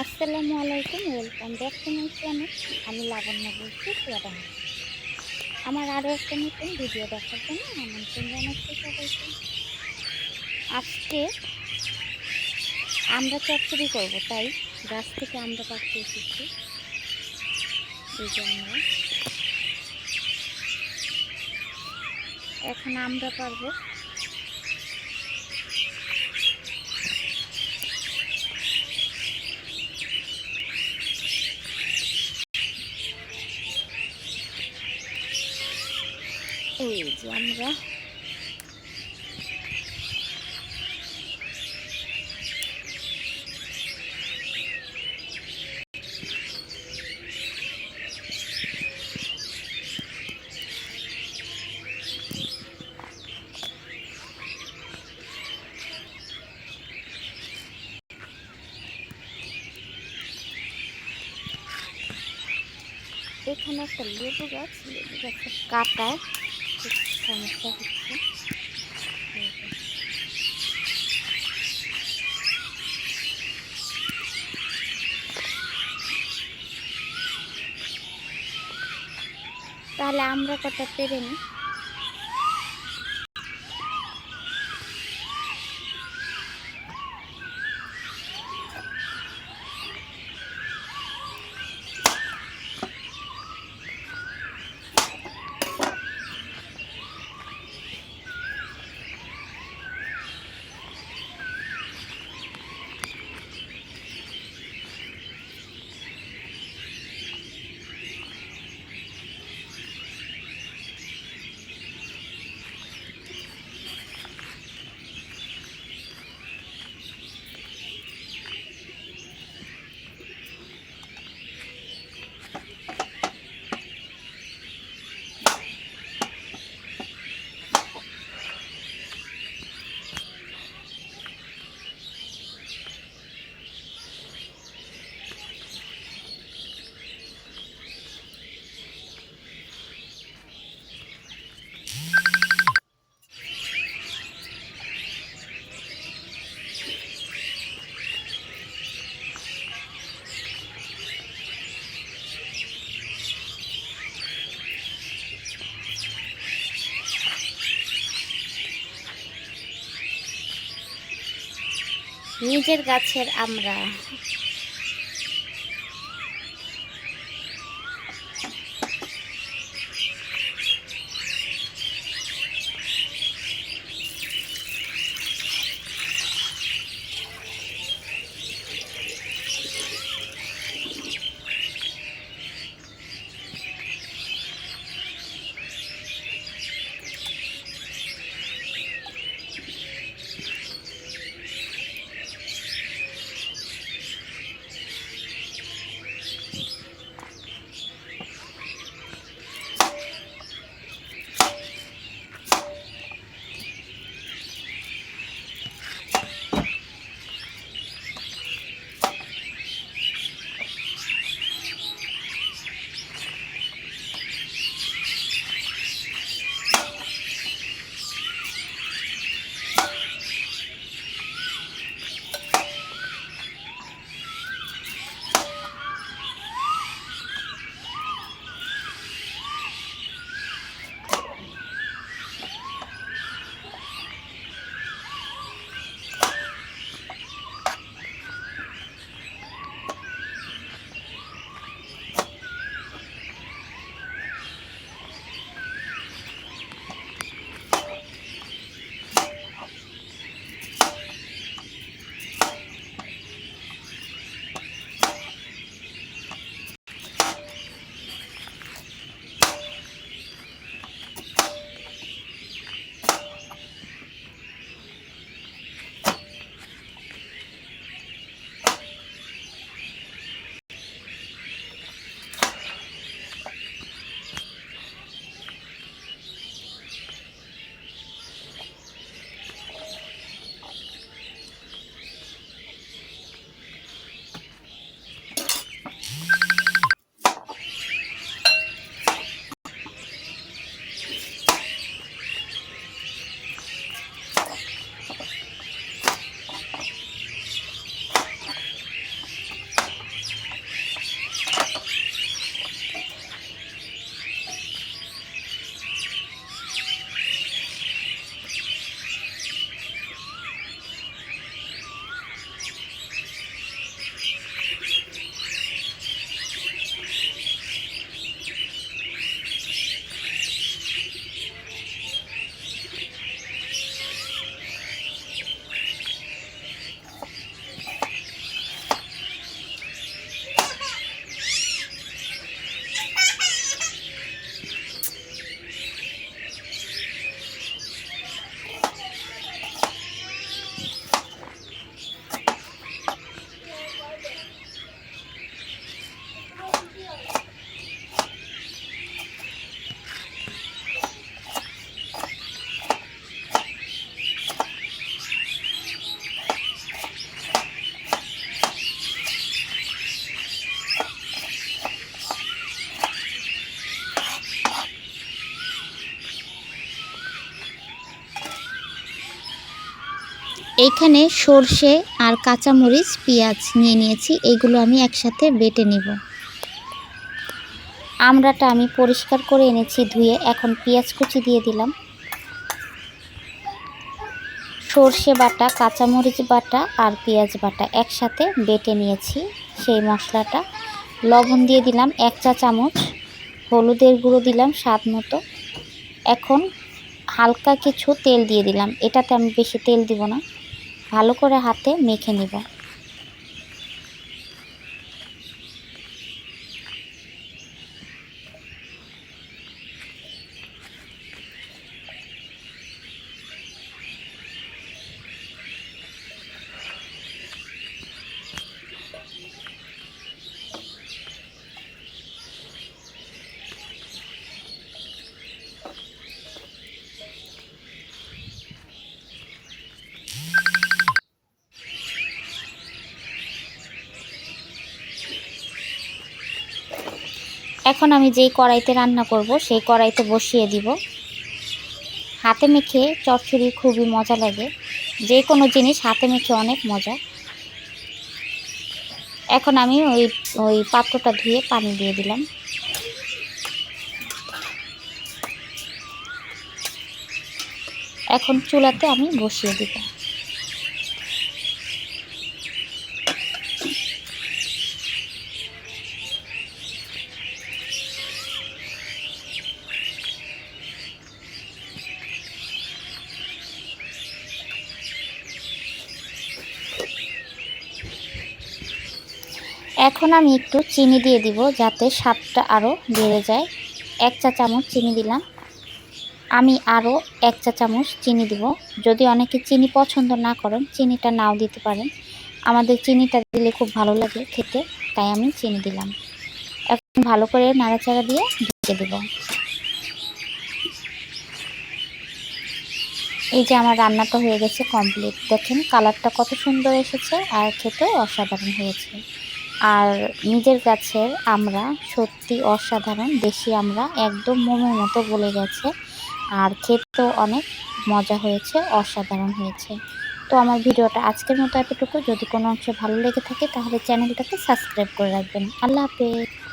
আসসালামু আলাইকুম, welcome back to my channel. আমি লাবণ্য বলছি চুয়াডাঙ্গা আমার আরও একটা নতুন ভিডিও দেখার জন্য আমন্ত্রণ জানাচ্ছি সবাইকে। আজকে আমরা চচ্চড়ি করব, তাই গাছ থেকে আমরা পাড়তে এসেছি। এই জন্য এখন আমরা পারব এই যে আমরা এখানে একটা লেবু গাছ লেবু গাছের কাটায় খুব সমস্যা হচ্ছে। তাহলে আমরা কটা পেরে নিই নিজের গাছের আমরা। এখানে সর্ষে আর কাঁচামরিচ, পেঁয়াজ নিয়ে নিয়েছি। এগুলো আমি একসাথে বেটে নিব। আমড়াটা আমি পরিষ্কার করে এনেছি ধুয়ে। এখন পেঁয়াজ কুচি দিয়ে দিলাম। সর্ষে বাটা, কাঁচামরিচ বাটা আর পেঁয়াজ বাটা একসাথে বেটে নিয়েছি সেই মশলাটা। লবণ দিয়ে দিলাম এক চা চামচ। হলুদের গুঁড়ো দিলাম স্বাদ মতো। এখন হালকা কিছু তেল দিয়ে দিলাম। এটাতে আমি বেশি তেল দিব না। ভালো করে হাতে মেখে নিব। এখন আমি যেই কড়াইতে রান্না করব, সেই কড়াইতে বসিয়ে দিব। হাতে মেখে চচ্চড়ি খুবই মজা লাগে। যে কোনো জিনিস হাতে মেখে অনেক মজা। এখন আমি ওই ওই পাত্রটা ধুয়ে পানি দিয়ে দিলাম। এখন চুলাতে আমি বসিয়ে দিব। এখন আমি একটু চিনি দিয়ে দিব যাতে স্বাদটা আরও বেড়ে যায়। এক চা চামচ চিনি দিলাম। আমি আরও এক চা চামচ চিনি দিব। যদি অনেকে চিনি পছন্দ না করেন, চিনিটা নাও দিতে পারেন। আমাদের চিনিটা দিলে খুব ভালো লাগে খেতে, তাই আমি চিনি দিলাম। এখন ভালো করে নাড়াচাড়া দিয়ে ঢেকে দেব। এই যে আমার রান্নাটা হয়ে গেছে কমপ্লিট। দেখেন কালারটা কত সুন্দর এসেছে আর খেতেও অসাধারণ হয়েছে। আর নিজের গাছের আমরা সত্যি অসাধারণ, দেশি আমরা একদম মোমের মতো বলে গেছে। আর খেতেও অনেক মজা হয়েছে, অসাধারণ হয়েছে। তো আমার ভিডিওটা আজকের মতো এতটুকু। যদি কোনো অংশ ভালো লেগে থাকে তাহলে চ্যানেলটাকে সাবস্ক্রাইব করে রাখবেন। আল্লাহ হাফেজ।